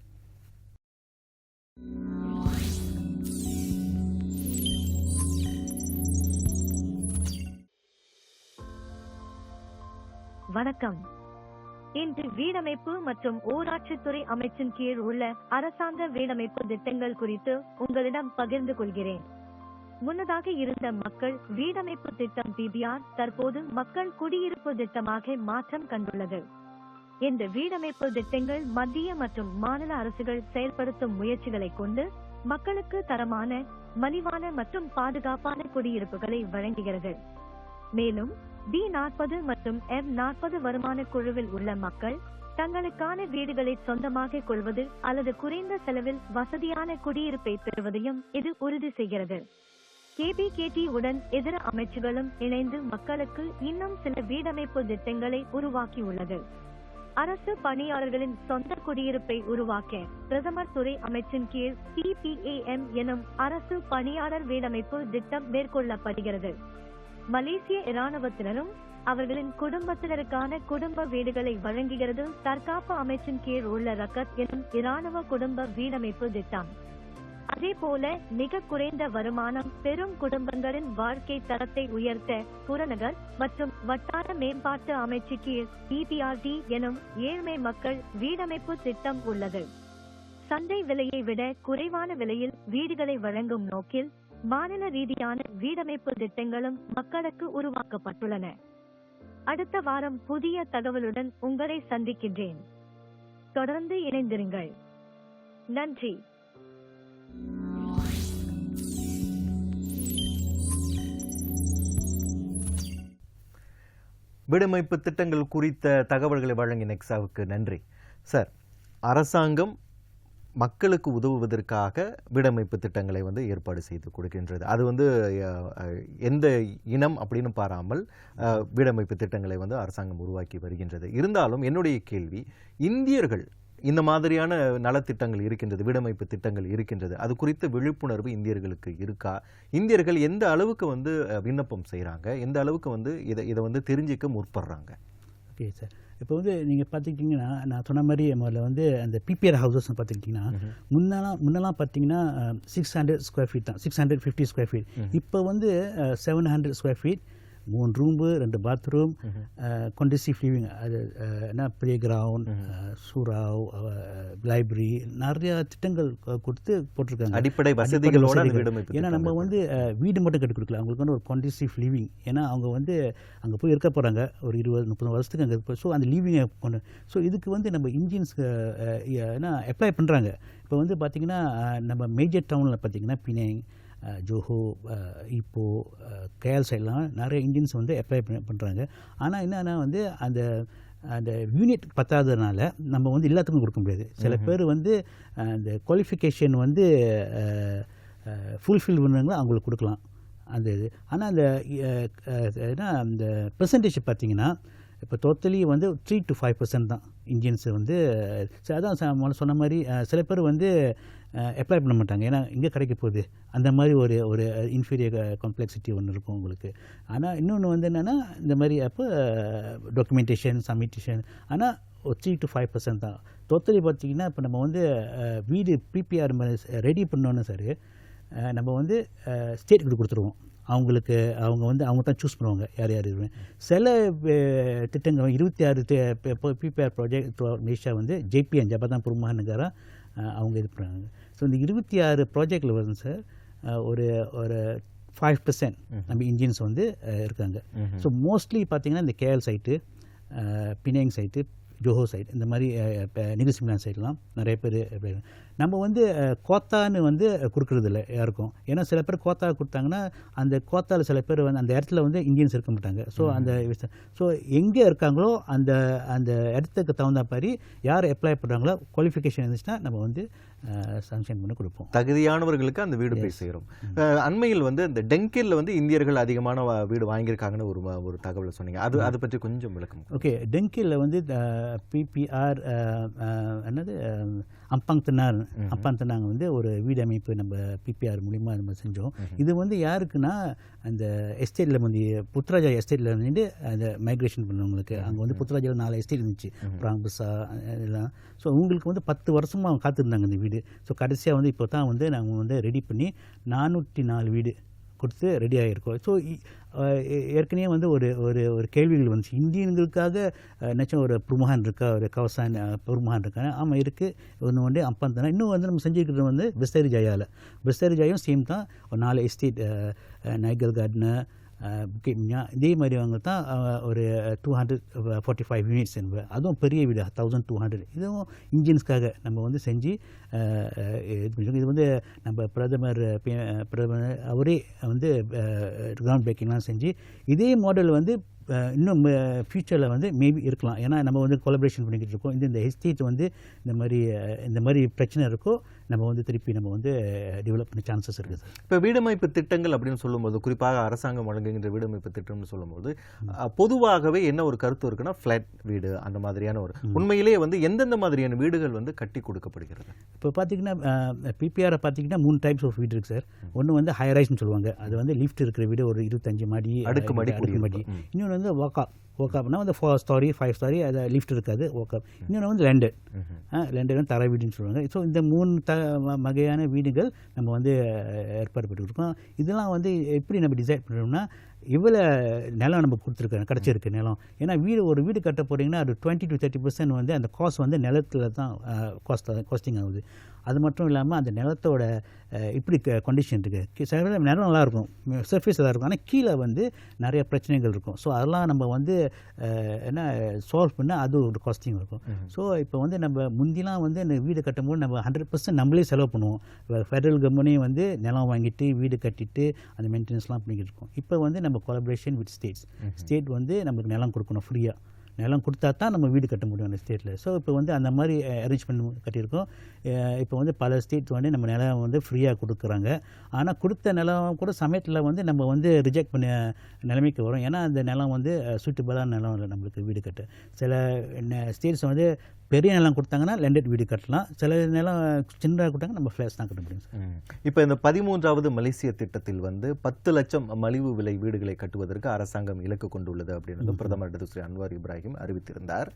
வணக்கம். இன்று வீடமைப்பு மற்றும் ஊராட்சித்துறை அமைச்சின் கீழ் உள்ள அரசாங்க வீடமைப்பு திட்டங்கள் குறித்து உங்களிடம் பகிர்ந்து கொள்கிறேன். முன்னதாக இருந்த மக்கள் வீடமைப்பு திட்டம் பிபிஆர் தற்போது மக்கள் குடியிருப்பு திட்டமாக மாற்றம் கண்டுள்ளது. இந்த வீடமைப்பு திட்டங்கள் மத்திய மற்றும் மாநில அரசுகள் செயல்படுத்தும் முயற்சிகளை கொண்டு மக்களுக்கு தரமான மலிவான மற்றும் பாதுகாப்பான குடியிருப்புகளை வழங்குகிறது. மேலும் பி நாற்பது மற்றும் எம் நாற்பது வருமான குழுவில் உள்ள மக்கள் தங்களுக்கான வீடுகளை சொந்தமாக கொள்வது அல்லது குறைந்த செலவில் வசதியான குடியிருப்பை பெறுவதையும் இது உறுதி செய்கிறது. கேபிகேடி உடன் இதர அமைச்சுகளும் இணைந்து மக்களுக்கு இன்னும் சில வீடமைப்பு திட்டங்களை உருவாக்கியுள்ளது. அரசு பணியாளர்களின் சொந்த குடியிருப்பை உருவாக்க பிரதமர் துறை அமைச்சின் கீழ் பிபிஏஎம் எனும் அரசு பணியாளர் வீடமைப்பு திட்டம் மேற்கொள்ளப்படுகிறது. மலேசிய இராணுவத்தினரும் அவர்களின் குடும்பத்தினருக்கான குடும்ப வீடுகளை வழங்குகிறது தற்காப்பு அமைச்சின் கீழ் உள்ள ரக்கத் எனும் இராணுவ குடும்ப வீடமைப்பு திட்டம். அதேபோல மிக குறைந்த வருமானம் பெரும் குடும்பங்களின் வாழ்க்கை தரத்தை உயர்த்த புறநகர் மற்றும் வட்டார மேம்பாட்டு அமைச்சு கீழ் பிபிஆர்டி எனும் ஏழ்மை மக்கள் வீடமைப்பு திட்டம் உள்ளது. சந்தை விலையை விட குறைவான விலையில் வீடுகளை வழங்கும் நோக்கில் மாநில ரீதியான வீடமைப்பு திட்டங்களும் மக்களுக்கு உருவாக்கப்பட்டுள்ளன. அடுத்த வாரம் புதிய தகவலுடன் உங்களை சந்திக்கின்றேன். தொடர்ந்து இணைந்திருங்கள். நன்றி. வீடமைப்பு திட்டங்கள் குறித்த தகவல்களை வழங்கிய நெக்ஸாவுக்கு நன்றி. சார் அரசாங்கம் மக்களுக்கு உதவுவதற்காக வீடமைப்பு திட்டங்களை வந்து ஏற்பாடு செய்து கொடுக்கின்றது. அது வந்து எந்த இனம் அப்படின்னு பாராமல் வீடமைப்பு திட்டங்களை வந்து அரசாங்கம் உருவாக்கி வருகின்றது. இருந்தாலும் என்னுடைய கேள்வி இந்தியர்கள் இந்த மாதிரியான நலத்திட்டங்கள் இருக்கின்றது வீடமைப்பு திட்டங்கள் இருக்கின்றது அது குறித்த விழிப்புணர்வு இந்தியர்களுக்கு இருக்கா? இந்தியர்கள் எந்த அளவுக்கு வந்து விண்ணப்பம் செய்கிறாங்க எந்த அளவுக்கு வந்து இதை இதை வந்து தெரிஞ்சிக்க முற்படுறாங்க? Okay sir. இப்போ வந்து நீங்கள் பார்த்துக்கிட்டிங்கன்னா நான் சொன்ன மாதிரி முதல்ல வந்து அந்த பிபிஆர் ஹவுசஸ் பார்த்துக்கிட்டிங்கன்னா முன்னெல்லாம் முன்னெல்லாம் பார்த்தீங்கன்னா சிக்ஸ் ஹண்ட்ரட் ஸ்கொயர் ஃபீட் தான். Six hundred fifty square feet இப்போ வந்து செவன் ஹண்ட்ரட் ஸ்கொயர் ஃபீட் மூணு ரூம்பு ரெண்டு பாத்ரூம் கொண்டிசிவ் லிவிங் அது என்ன ப்ளே கிரவுண்ட் சூறாவ் லைப்ரரி நிறைய திட்டங்கள் கொடுத்து போட்டிருக்காங்க. அடிப்படை வசதிகளோட ஏன்னா நம்ம வந்து வீடு மட்டும் கட்டி கொடுக்கல அவங்களுக்கு வந்து ஒரு கான்டிசிவ் லிவிங் ஏன்னா அவங்க வந்து அங்கே போய் இருக்க போகிறாங்க ஒரு இருபது முப்பது வருஷத்துக்கு அங்கே ஸோ அந்த லிவிங்கை கொண்டு ஸோ இதுக்கு வந்து நம்ம இன்ஜின்ஸ்க்கு ஏன்னா அப்ளை பண்ணுறாங்க இப்போ வந்து பார்த்திங்கன்னா நம்ம மேஜர் டவுனில் பார்த்திங்கன்னா பினேங் ஜோஹோ அஹ், இப்போ அஹ், கேஎல் சைட்லாம் நிறைய இன்ஜின்ஸ் வந்து அப்ளை பண்ணுறாங்க ஆனால் என்னன்னா வந்து அந்த அந்த யூனிட் பத்தாததுனால நம்ம வந்து எல்லாத்துக்கும் கொடுக்க முடியாது. சில பேர் வந்து அந்த குவாலிஃபிகேஷன் வந்து ஃபுல்ஃபில் பண்ணுறாங்களோ அவங்களுக்கு கொடுக்கலாம். அந்த இது. ஆனால் அந்த என்ன அந்த பெர்சன்டேஜ் பார்த்தீங்கன்னா இப்போ டோட்டலி வந்து த்ரீ டு ஃபைவ் பர்சன்ட் தான் இன்ஜின்ஸ் வந்து அதான் முதல்ல சொன்ன மாதிரி சில பேர் வந்து அப்ளை பண்ண மாட்டாங்க. ஏன்னா இங்கே கிடைக்க போகுது அந்த மாதிரி ஒரு ஒரு இன்ஃபீரியர் காம்ப்ளெக்சிட்டி ஒன்று இருக்கும் உங்களுக்கு. ஆனால் இன்னொன்று வந்து என்னென்னா இந்த மாதிரி அப்போ டாக்குமெண்டேஷன் சப்மிட்டேஷன் ஆனால் ஒரு த்ரீ டு ஃபைவ் பர்சன்ட் தான். டோட்டலி பார்த்தீங்கன்னா இப்போ நம்ம வந்து வீடு பிபிஆர் ரெடி பண்ணோன்னு சார் நம்ம வந்து ஸ்டேட்டுக்கு கொடுத்துருவோம். அவங்களுக்கு அவங்க வந்து அவங்க தான் சூஸ் பண்ணுவாங்க யார் யார் சில திட்டங்கள் இருபத்தி ஆறு பிபிஆர் ப்ராஜெக்ட் நேஷா வந்து ஜேபிஎன் ஜபதான் பெருமாள் அவங்க இது பண்ணுறாங்க ஸோ இந்த இருபத்தி ஆறு ப்ராஜெக்டில் வருது சார் ஒரு ஒரு ஃபைவ் பர்சன்ட் நம்ம இன்ஜின்ஸ் வந்து இருக்காங்க. ஸோ மோஸ்ட்லி பார்த்தீங்கன்னா இந்த KL side Penang side Johor side இந்த மாதிரி நிகழ்ச்சிமிலான் சைட்லாம் நிறைய பேர் நம்ம வந்து கோத்தான்னு வந்து கொடுக்கறது இல்லை யாருக்கும். ஏன்னா சில பேர் கோத்தா கொடுத்தாங்கன்னா அந்த கோத்தாவில் சில பேர் வந்து அந்த இடத்துல வந்து இந்தியன்ஸ் இருக்க மாட்டாங்க. ஸோ அந்த ஸோ எங்கே இருக்காங்களோ அந்த அந்த இடத்துக்கு தகுந்த மாதிரி யார் அப்ளை பண்ணுறாங்களோ குவாலிஃபிகேஷன் இருந்துச்சுன்னா நம்ம வந்து சாங்ஷன் பண்ணி கொடுப்போம். தகுதியானவர்களுக்கு அந்த வீடு போய் சேரும். அண்மையில் வந்து இந்த டெங்கில்ல வந்து இந்தியர்கள் அதிகமான வீடு வாங்கியிருக்காங்கன்னு ஒரு ஒரு தகவல் சொன்னீங்க. அது அதை பற்றி கொஞ்சம் விளக்கம். ஓகே டெங்கியில் வந்து பிபிஆர் என்னது அம்பாங் தின்னார் அம்பாங் தின்னாங்க வந்து ஒரு வீடு அமைப்பு நம்ம பிபிஆர் மூலிமா நம்ம செஞ்சோம். இது வந்து யாருக்குன்னா அந்த எஸ்டேட்டில் வந்து புத்ராஜா எஸ்டேட்டில் வந்து அந்த மைக்ரேஷன் பண்ணவங்களுக்கு. அங்கே வந்து புத்ராஜாவில் நாலு எஸ்டேட் இருந்துச்சு. பிராங்குசா எல்லாம் ஸோ உங்களுக்கு வந்து பத்து வருஷமாக அவங்க காத்திருந்தாங்க இந்த வீடு. ஸோ கடைசியாக வந்து இப்போ தான் வந்து நாங்கள் வந்து ரெடி பண்ணி நானூற்றி நாலு வீடு கொடுத்து ரெடி ஆகிருக்கோம் ஸோ ஏற்கனவே வந்து ஒரு ஒரு ஒரு கேள்விகள் வந்துச்சு. இந்தியன்களுக்காக நினச்சா ஒரு புருமகான் இருக்கா? ஒரு கவசான் புருமகான் இருக்கா ஆமாம் இருக்குது ஒன்று வந்து அப்பன் தானே இன்னும் வந்து நம்ம செஞ்சுருக்கிறது வந்து பிஸ்தரி ஜாயாவில் பிஸ்தரி ஜாயும் சேம் தான். ஒரு நாலு எஸ்டேட் நைகல் கார்டனு புக்கிட்மியா இதே மாதிரி அவங்க தான் ஒரு two hundred forty five units என்பது. அதுவும் பெரிய வீடு தௌசண்ட் டூ ஹண்ட்ரட் இதுவும் இன்ஜின்ஸ்க்காக நம்ம வந்து செஞ்சு இது இது வந்து நம்ம பிரதமர் பிரதமர் அவரே வந்து கிரவுண்ட் பிரேக்கிங்லாம் செஞ்சு இதே மாடல் வந்து இன்னும் ஃப்யூச்சரில் வந்து மேபி இருக்கலாம். ஏன்னா நம்ம வந்து கொலபரேஷன் பண்ணிக்கிட்டு இருக்கோம். இந்த இந்த எஸ்டேட் வந்து இந்த மாதிரி இந்த மாதிரி பிரச்சனை இருக்கோ நம்ம வந்து திருப்பி நம்ம வந்து டெவலப் பண்ண சான்சஸ் இருக்குது சார். இப்போ வீடமைப்பு திட்டங்கள் அப்படின்னு சொல்லும்போது குறிப்பாக அரசாங்கம் வழங்குகின்ற வீடமைப்பு திட்டம்னு சொல்லும்போது பொதுவாகவே என்ன ஒரு கருத்து இருக்குன்னா ஃப்ளாட் வீடு அந்த மாதிரியான ஒரு உண்மையிலேயே வந்து எந்தெந்த மாதிரியான வீடுகள் வந்து கட்டி கொடுக்கப்படுகிறது? இப்போ பார்த்தீங்கன்னா பிபிஆரை பார்த்தீங்கன்னா மூணு டைப்ஸ் ஆஃப் வீடு இருக்குது சார். ஒன்று வந்து ஹைரைஸ்னு சொல்லுவாங்க. அது வந்து லிஃப்ட் இருக்கிற வீடு ஒரு இருபத்தஞ்சு மாடி அடுக்குமாடி அஹ், அடுக்குமாடி குடியிருப்பு. ம். இன்னொன்று வந்து வாக்கப் வாக்கப்னா வந்து ஃபோர் ஸ்டாரி ஃபைவ் ஸ்டாரி அது லிஃப்ட் இருக்காது வாக்கப் இன்னொன்று வந்து லேண்டட் லேண்டட் வந்து தரை வீடுன்னு சொல்லுவாங்க. ஸோ இந்த மூணு த வகையான வீடுகள் நம்ம வந்து ஏற்பாடு பண்ணிருக்கோம். இதெல்லாம் வந்து எப்படி நம்ம டிசைட் பண்ணுறோம்னா இவ்வளோ நிலம் நம்ம கொடுத்துருக்கோம் கிடச்சிருக்கு நிலம். ஏன்னா வீடு ஒரு வீடு கட்ட போகிறீங்கன்னா அது டுவெண்ட்டி டு தேர்ட்டி பர்சன்ட் வந்து அந்த காஸ்ட் வந்து நிலத்தில் தான் காஸ்ட் காஸ்டிங் ஆகுது. அது மட்டும் இல்லாமல் அந்த நிலத்தோட இப்படி கண்டிஷன் இருக்குது சில நிலம் நல்லா இருக்கும் சர்ஃபேஸ் நல்லா இருக்கும் ஆனால் கீழே வந்து நிறைய பிரச்சனைகள் இருக்கும். ஸோ அதெல்லாம் நம்ம வந்து என்ன சால்வ் பண்ணால் அது ஒரு காஸ்டிங் இருக்கும். ஸோ இப்போ வந்து நம்ம முந்திலாம் வந்து இந்த வீடு கட்டும்போது நம்ம ஹண்ட்ரட் பர்சன்ட் நம்மளே செலவு பண்ணுவோம். ஃபெடரல் கவர்மெண்ட்டே வந்து நிலம் வாங்கிட்டு வீடு கட்டிட்டு அந்த மெயின்டெனன்ஸ்லாம் பண்ணிக்கிட்டு இருக்கோம். இப்போ வந்து நம்ம கொலபரேஷன் வித் ஸ்டேட்ஸ் ஸ்டேட் வந்து நமக்கு நிலம் கொடுக்கணும் ஃப்ரீயாக நிலம் கொடுத்தா தான் நம்ம வீடு கட்ட முடியும் அந்த ஸ்டேட்டில் ஸோ இப்போ வந்து அந்த மாதிரி அரேஞ்ச் பண்ணி கட்டியிருக்கோம். இப்போ வந்து பல ஸ்டேட் வந்து நம்ம நிலம் வந்து ஃப்ரீயாக கொடுக்குறாங்க. ஆனால் கொடுத்த நிலம் கூட சமயத்தில் வந்து நம்ம வந்து ரிஜெக்ட் பண்ண நிலைமைக்கு வரும். ஏன்னா அந்த நிலம் வந்து சூட்டபிளான நிலம் இல்லை நம்மளுக்கு வீடு கட்ட. சில ஸ்டேட்ஸ் வந்து பெரிய நிலம் கொடுத்தாங்கன்னா லெண்டட் வீடு கட்டலாம். சில நிலம் சின்னதாக கொடுத்தாங்க நம்ம ஃப்ளாட்ஸ் தான் கட்ட முடியும் சார் இப்போ இந்த பதிமூன்றாவது மலேசிய திட்டத்தில் வந்து பத்து லட்சம் மலிவு விலை வீடுகளை கட்டுவதற்கு அரசாங்கம் இலக்கு கொண்டுள்ளது அப்படின்னு பிரதமர் ஸ்ரீ அன்வார் இப்ராஹிம் அறிவித்திருந்தார்.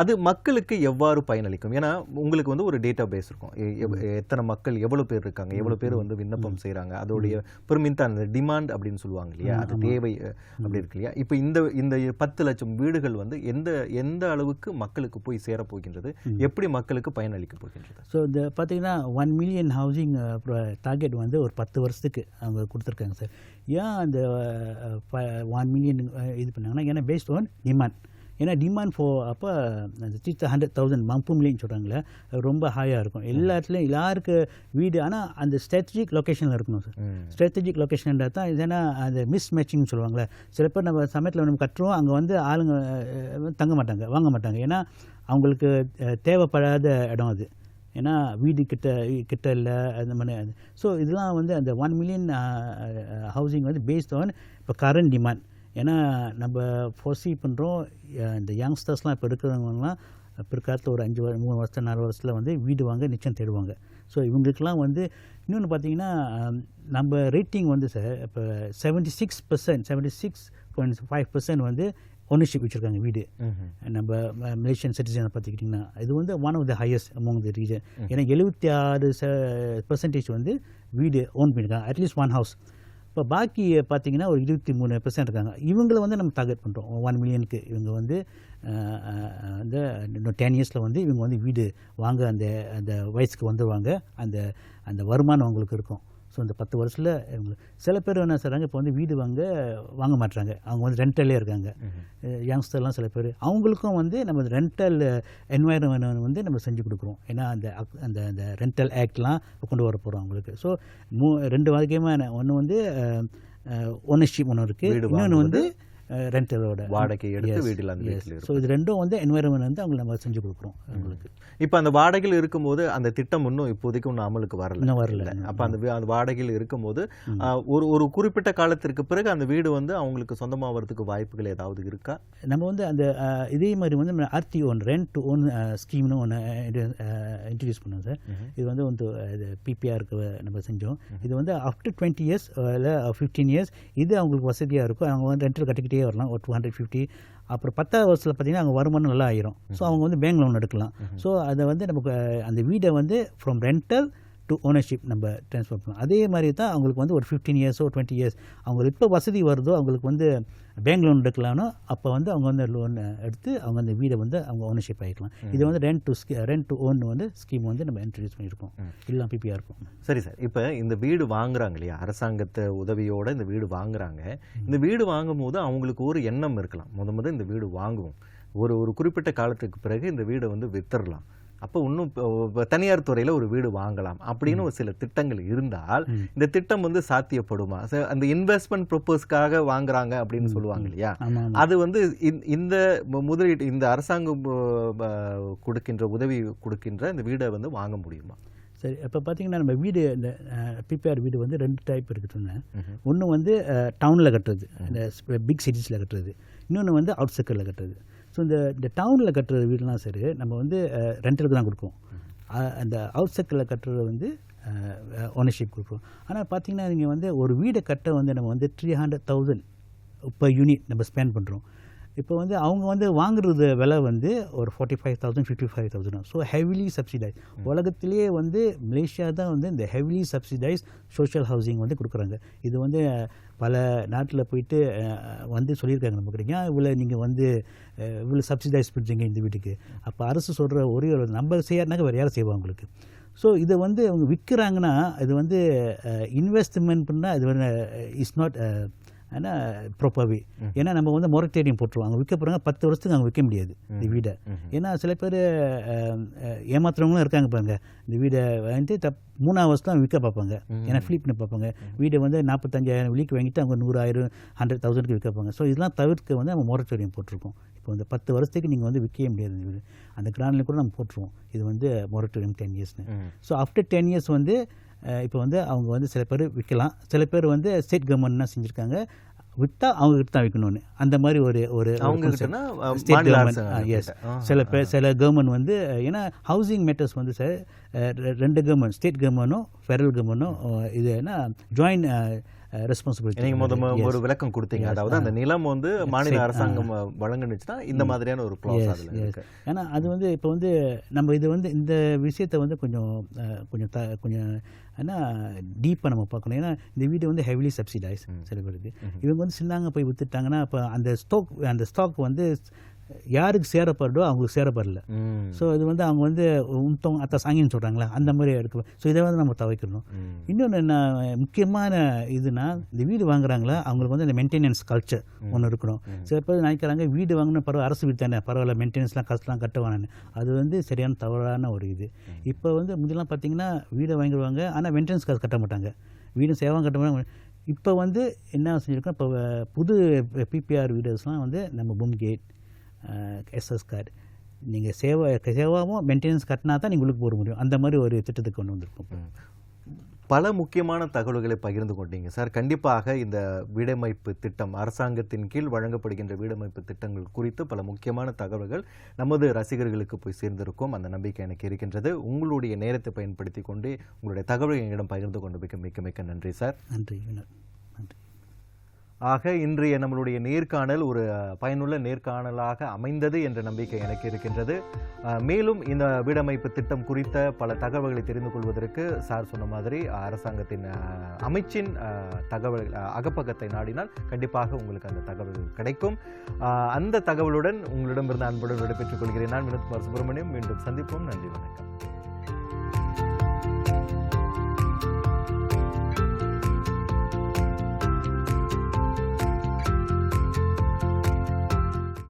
அது மக்களுக்கு எவ்வாறு பயனளிக்கும்? ஏன்னா உங்களுக்கு வந்து ஒரு டேட்டா பேஸ் இருக்கும் எத்தனை மக்கள் எவ்வளவு பேர் இருக்காங்க எவ்வளவு பேர் வந்து விண்ணப்பம் செய்றாங்க அதோடைய பெருமின் தான் டிமாண்ட் அப்படின்னு சொல்லுவாங்க இல்லையா? அது தேவை அப்படி இருக்கு இல்லையா? இப்போ இந்த இந்த பத்து லட்சம் வீடுகள் வந்து எந்த எந்த அளவுக்கு மக்களுக்கு போய் சேரப் போகின்றது எப்படி மக்களுக்கு பயனளிக்க போகின்றது? ஸோ இந்த பார்த்தீங்கன்னா ஒன் மில்லியன் ஹவுசிங் டார்கெட் வந்து ஒரு பத்து வருஷத்துக்கு அவங்க கொடுத்துருக்காங்க சார் ஏன் அந்த ஒன் மில்லியன் இது பண்ணாங்கன்னா ஏன்னா பேஸ்ட் ஆன் டிமாண்ட் ஏன்னா டிமாண்ட் ஃபோ அப்போ அந்த த்ரீ ஹண்ட்ரட் தௌசண்ட் மம்பு மில்லியன் சொல்கிறாங்களே ரொம்ப ஹையாக இருக்கும். எல்லா இடத்துலையும் எல்லாருக்கு வீடு ஆனால் அந்த ஸ்ட்ராட்டஜிக் லொக்கேஷனில் இருக்கணும் சார் ஸ்ட்ராட்டஜிக் லொக்கேஷன் தான் இதுனா அந்த மிஸ் மேட்சிங்னு சொல்லுவாங்களே சில பேர் நம்ம சமயத்தில் நம்ம கட்டுறோம் அங்கே வந்து ஆளுங்க தங்க மாட்டாங்க வாங்க மாட்டாங்க. ஏன்னா அவங்களுக்கு தேவைப்படாத இடம் அது. ஏன்னா வீடு கிட்ட கிட்ட இல்லை அந்த மாதிரி ஸோ இதெல்லாம் வந்து அந்த ஒன் மில்லியன் ஹவுசிங் வந்து பேஸ்ட் ஆன் இப்போ கரண்ட் டிமாண்ட் ஏன்னா நம்ம ஃபோர்சி பண்ணுறோம் இந்த யங்ஸ்டர்ஸ்லாம் இப்போ இருக்கிறவங்கலாம் பிற்காலத்தில் ஒரு அஞ்சு வரு- மூணு வருஷம் நாலு வருஷத்தில் வந்து வீடு வாங்க நிச்சயம் தேடுவாங்க. ஸோ இவங்களுக்கெல்லாம் வந்து இன்னொன்று பார்த்தீங்கன்னா நம்ம ரேட்டிங் வந்து சார் இப்போ seventy six percent seventy six point five percent வந்து ஓனர்ஷிப் வச்சுருக்காங்க வீடு. நம்ம மலேசியன் சிட்டிசனை பார்த்துக்கிட்டிங்கன்னா இது வந்து one of the highest among the region ஏன்னா எழுபத்தி ஆறு பர்சன்டேஜ் வந்து வீடு ஓன் பண்ணியிருக்காங்க அட்லீஸ்ட் ஒன் ஹவுஸ் இப்போ பாக்கி பார்த்தீங்கன்னா ஒரு இருபத்தி மூணு பெர்சன்ட் இருக்காங்க. இவங்களை வந்து நம்ம டார்கெட் பண்ணுறோம் ஒன் மில்லியனுக்கு இவங்க வந்து இந்த அந்த இன்னும் டென் இயர்ஸில் வந்து இவங்க வந்து வீடு வாங்க அந்த அந்த வயசுக்கு வந்துடுவாங்க அந்த அந்த வருமானம் அவங்களுக்கு இருக்கும். ஸோ இந்த பத்து வருஷத்தில் சில பேர் என்ன செய்கிறாங்க இப்போ வந்து வீடு வாங்க வாங்க மாட்டுறாங்க அவங்க வந்து ரெண்டல்லே இருக்காங்க. யங்ஸ்டர்லாம் சில பேர். அவங்களுக்கும் வந்து நம்ம ரெண்டல் என்வாயர்மெண்ட் வந்து நம்ம செஞ்சு கொடுக்குறோம். ஏன்னா அந்த அந்த அந்த ரெண்டல் ஆக்ட்லாம் கொண்டு வர போகிறோம் அவங்களுக்கு. ஸோ மூ ரெண்டு வகையான ஒன்று வந்து ஓனர்ஷிப் ஒன்று இருக்குது இன்னொன்று வந்து ரெண்டலோட வாடகை எடுத்து வீட்டில் அந்த ஸோ இது ரெண்டும் வந்து என்வாயர்மெண்ட் வந்து அவங்க நம்ம செஞ்சு கொடுக்குறோம் அவங்களுக்கு. இப்போ அந்த வாடகையில் இருக்கும்போது அந்த திட்டம் இன்னும் இப்போதைக்கு ஒன்றும் அமலுக்கு வரல. இன்னும் வரல. அப்ப அந்த அந்த வாடகையில் இருக்கும்போது ஒரு ஒரு குறிப்பிட்ட காலத்திற்கு பிறகு அந்த வீடு வந்து அவங்களுக்கு சொந்தமாவதுக்கு வாய்ப்புகள் ஏதாவது இருக்கா? நம்ம வந்து அந்த இதே மாதிரி வந்து நம்ம ஆர்டி ஒன் ரெண்ட் ஓன் ஸ்கீம்னு ஒன்று இன்ட்ரடியூஸ் பண்ணோம் சார். இது வந்து வந்து இது பிபிஆருக்கு நம்ம செஞ்சோம். இது வந்து ஆஃப்டர் டுவெண்ட்டி இயர்ஸ் இல்லை ஃபிஃப்டீன் இயர்ஸ் இது அவங்களுக்கு வசதியாக இருக்கும். அவங்க வந்து ரெண்டல் கட்டிக்கிட்டே வரலாம் ஒரு டூ ஹண்ட்ரட் ஃபிஃப்டி அப்புறம் பத்தாவது வருஷத்தில் பார்த்தீங்கன்னா அவங்க வருமானம் நல்லா ஆயிரும். ஸோ அவங்க வந்து பேங்க் லோன் எடுக்கலாம். ஸோ அதை வந்து நமக்கு அந்த வீடை வந்து ஃப்ரம் ரெண்டல் டு ஓனர்ஷிப் நம்ம ட்ரான்ஸ்ஃபர் பண்ணலாம். அதே மாதிரி தான் அவங்களுக்கு வந்து ஒரு ஃபிஃப்டீன் இயர்ஸோ டுவெண்ட்டி இயர்ஸ் அவங்களுக்கு எப்போ வசதி வருதோ அவங்களுக்கு வந்து பேங்க் லோன் எடுக்கலாம்னோ அப்போ வந்து அவங்க வந்து லோன் எடுத்து அவங்க அந்த வீடை வந்து அவங்க ஓனர்ஷிப் ஆகிக்கலாம். இது வந்து rent to rent to own வந்து ஸ்கீம் வந்து நம்ம இன்ட்ரடியூஸ் பண்ணியிருக்கோம். எல்லாம் பிபிஆர் இருக்கும். சரி சார். இப்போ இந்த வீடு வாங்குறாங்க இல்லையா? அரசாங்கத்தை உதவியோட இந்த வீடு வாங்குறாங்க. இந்த வீடு வாங்கும் போது அவங்களுக்கு ஒரு எண்ணம் இருக்கலாம். முத முத இந்த வீடு வாங்குவோம். ஒரு ஒரு குறிப்பிட்ட காலத்துக்கு பிறகு இந்த வீடை வந்து வித்துடலாம். அப்போ இன்னும் தனியார் துறையில் ஒரு வீடு வாங்கலாம் அப்படின்னு ஒரு சில திட்டங்கள் இருந்தால் இந்த திட்டம் வந்து சாத்தியப்படுமா? அந்த இன்வெஸ்ட்மெண்ட் ப்ரொப்போஸ்க்காக வாங்குறாங்க அப்படின்னு சொல்லுவாங்க இல்லையா? அது வந்து இந்த- இந்த மு- முதலீட்டு இந்த அரசாங்கம் கொடுக்கின்ற உதவி கொடுக்கின்ற இந்த வீடை வந்து வாங்க முடியுமா? சரி இப்போ பார்த்தீங்கன்னா நம்ம வீடு இந்த பிபிஆர் வீடு வந்து ரெண்டு டைப் இருக்குதுன்னு. ஒன்று வந்து டவுனில் கட்டுறது இந்த பிக் சிட்டிஸில் கட்டுறது. இன்னொன்று வந்து அவுட் சர்க்கிளில் கட்டுறது. ஸோ இந்த இந்த டவுனில் கட்டுற வீடுலாம் சரி நம்ம வந்து ரெண்டலுக்கு தான் கொடுப்போம். அந்த அவுட் சர்க்கிளில் கட்டுறது வந்து ஓனர்ஷிப் கொடுப்போம். ஆனால் பார்த்தீங்கன்னா நீங்கள் வந்து ஒரு வீடை கட்ட வந்து நம்ம வந்து த்ரீ ஹண்ட்ரட் தௌசண்ட் இப்போ யூனிட் நம்ம ஸ்பெண்ட் பண்ணுறோம் இப்போ வந்து அவங்க வந்து வாங்குறது விலை வந்து ஒரு forty five thousand fifty five thousand so heavily subsidise உலகத்திலேயே வந்து மலேசியா தான் வந்து இந்த ஹெவிலி சப்சிடைஸ் சோஷியல் ஹவுசிங் வந்து கொடுக்குறாங்க. இது வந்து பல நாட்டில் போயிட்டு வந்து சொல்லியிருக்காங்க நமக்கு ஏன் இவ்வளோ நீங்கள் வந்து இவ்வளோ சப்சிடைஸ் பண்ணுறீங்க இந்த வீட்டுக்கு? அப்போ அரசு சொல்கிற ஒரே ஒரு நம்ம செய்யறதுனாக்க வேறு யாரும் செய்வாங்க உங்களுக்கு ஸோ இதை வந்து அவங்க விற்கிறாங்கன்னா இது வந்து இன்வெஸ்ட்மெண்ட் பண்ணால் இது வந்து இஸ் நாட் ஏன்னா ப்ராப்பர்வே ஏன்னா நம்ம வந்து மொரட்டேரியம் போட்டுருவோம். அவங்க விற்க போகிறாங்க பத்து வருஷத்துக்கு அவங்க விற்க முடியாது இந்த வீடை. ஏன்னா சில பேர் ஏமாத்துறவங்களும் இருக்காங்க பாருங்க. இந்த வீடை வந்து தப் மூணாவது வருஷம் தான் விற்க பார்ப்பாங்க. ஏன்னா ஃபிளிப் பண்ணி பார்ப்பாங்க. வீடை வந்து நாற்பத்தஞ்சாயிரம் விலைக்கு வாங்கிட்டு அவங்க நூறாயிரம் ஹண்ட்ரட் தௌசண்ட்க்கு விற்க பார்ப்பாங்க. ஸோ இதெல்லாம் தவிர்க்க வந்து நம்ம மொரட்டோரியம் போட்டிருக்கோம். இப்போ இந்த பத்து வருஷத்துக்கு நீங்கள் வந்து விற்கவே முடியாது இந்த வீடு. அந்த கிராண்டில் கூட நம்ம போட்டுருவோம். இது வந்து மொரட்டோரியம் டென் இயர்ஸ்னு. ஸோ ஆஃப்டர் டென் இயர்ஸ் வந்து இப்போ வந்து அவங்க வந்து சில பேர் விற்கலாம் சில பேர் வந்து ஸ்டேட் கவர்மெண்ட்னா செஞ்சுருக்காங்க. விற்றா அவங்ககிட்ட தான் விற்கணும்னு அந்த மாதிரி ஒரு ஒரு yes. கிட்ட. ஆ, சில பேர் சில கவர்மெண்ட் வந்து ஏன்னா ஹவுசிங் மேட்டர்ஸ் வந்து சார் ரெண்டு கவர்மெண்ட் ஸ்டேட் கவர்மெண்ட்டும் ஃபெடரல் கவர்மெண்ட்டும் இது என்ன ஜாயின்ட் ரெஸ்பான்சிபிலிட்டி நீங்க முத மு- ஒரு விளக்கம் கொடுத்தீங்க. அதாவது அந்த நிலம் வந்து மாநில. அரசாங்கம் வழங்குனுச்சுன்னா இந்த மாதிரியான ஒரு இருக்கு. ஏன்னா அது வந்து இப்போ வந்து நம்ம இது வந்து இந்த விஷயத்தை வந்து கொஞ்சம் கொஞ்சம் த கொஞ்சம் என்ன டீப்பாக நம்ம பார்க்கணும். ஏன்னா இந்த வீடு வந்து ஹெவிலி சப்சிடைஸ் சில பேருக்கு. இவங்க வந்து சின்னாங்க போய் வித்துட்டாங்கன்னா அப்போ அந்த ஸ்டாக் அந்த ஸ்டாக் வந்து யாருக்கு சேரப்படுதோ அவங்களுக்கு சேரப்படல. ஸோ இது வந்து அவங்க வந்து உந்தம் அத்த சாங்கின்னு சொல்கிறாங்களா அந்த மாதிரி எடுக்க ஸோ இதை வந்து நம்ம தவிர்க்கணும். இன்னொன்று என்ன முக்கியமான இதுனா இந்த வீடு வாங்குறாங்களா? அவங்களுக்கு வந்து இந்த மெயின்டெனன்ஸ் கல்ச்சர் ஒன்று இருக்கணும். சில பேர் நினைக்கிறாங்க வீடு வாங்கணும் பரவாயில்ல அரசு வீடு தானே பரவாயில்ல மெயின்டெனன்ஸ்லாம் காசுலாம் கட்டுவானு அது வந்து சரியான தவறான ஒரு இது. இப்போ வந்து முன்னெல்லாம் பார்த்தீங்கன்னா வீடை வாங்கிடுவாங்க ஆனால் மெயின்டெனன்ஸ் காசு கட்ட மாட்டாங்க. வீடும் சேவம் கட்ட மாட்டாங்க. இப்போ வந்து என்ன செஞ்சுருக்கோம் இப்போ புது பிபிஆர் வீடர்ஸ்லாம் வந்து நம்ம பூம் கேட் எஸ்எஸ் கார்டு நீங்கள் சேவை சேவாவும் மெயின்டெனன்ஸ் கட்டினா தான் நீங்கள் உள்ளுக்கு போக முடியும். அந்த மாதிரி ஒரு திட்டத்துக்கு கொண்டு வந்திருக்கோம். பல முக்கியமான தகவல்களை பகிர்ந்து கொண்டீங்க. சார் கண்டிப்பாக இந்த வீடமைப்பு திட்டம் அரசாங்கத்தின் கீழ் வழங்கப்படுகின்ற வீடமைப்பு திட்டங்கள் குறித்து பல முக்கியமான தகவல்கள் நமது ரசிகர்களுக்கு போய் சேர்ந்திருக்கும். அந்த நம்பிக்கை எனக்கு இருக்கின்றது. உங்களுடைய நேரத்தை பயன்படுத்தி கொண்டு உங்களுடைய தகவலை எங்களிடம் பகிர்ந்து கொண்டு மிக்க மிக்க மிக்க நன்றி சார். நன்றி ஆக இன்றைய நம்மளுடைய நேர்காணல் ஒரு பயனுள்ள நேர்காணலாக அமைந்தது என்ற நம்பிக்கை எனக்கு இருக்கின்றது. மேலும் இந்த வீடமைப்பு திட்டம் குறித்த பல தகவல்களை தெரிந்து கொள்வதற்கு சார் சொன்ன மாதிரி அரசாங்கத்தின் அமைச்சின் தகவல் அகப்பக்கத்தை நாடினால் கண்டிப்பாக உங்களுக்கு அந்த தகவல்கள் கிடைக்கும். அந்த தகவலுடன் உங்களிடமிருந்து அன்புடன் விடைபெற்றுக் கொள்கிறேன் நான் வினோத்குமார் சுப்பிரமணியம். மீண்டும் சந்திப்போம். நன்றி வணக்கம்.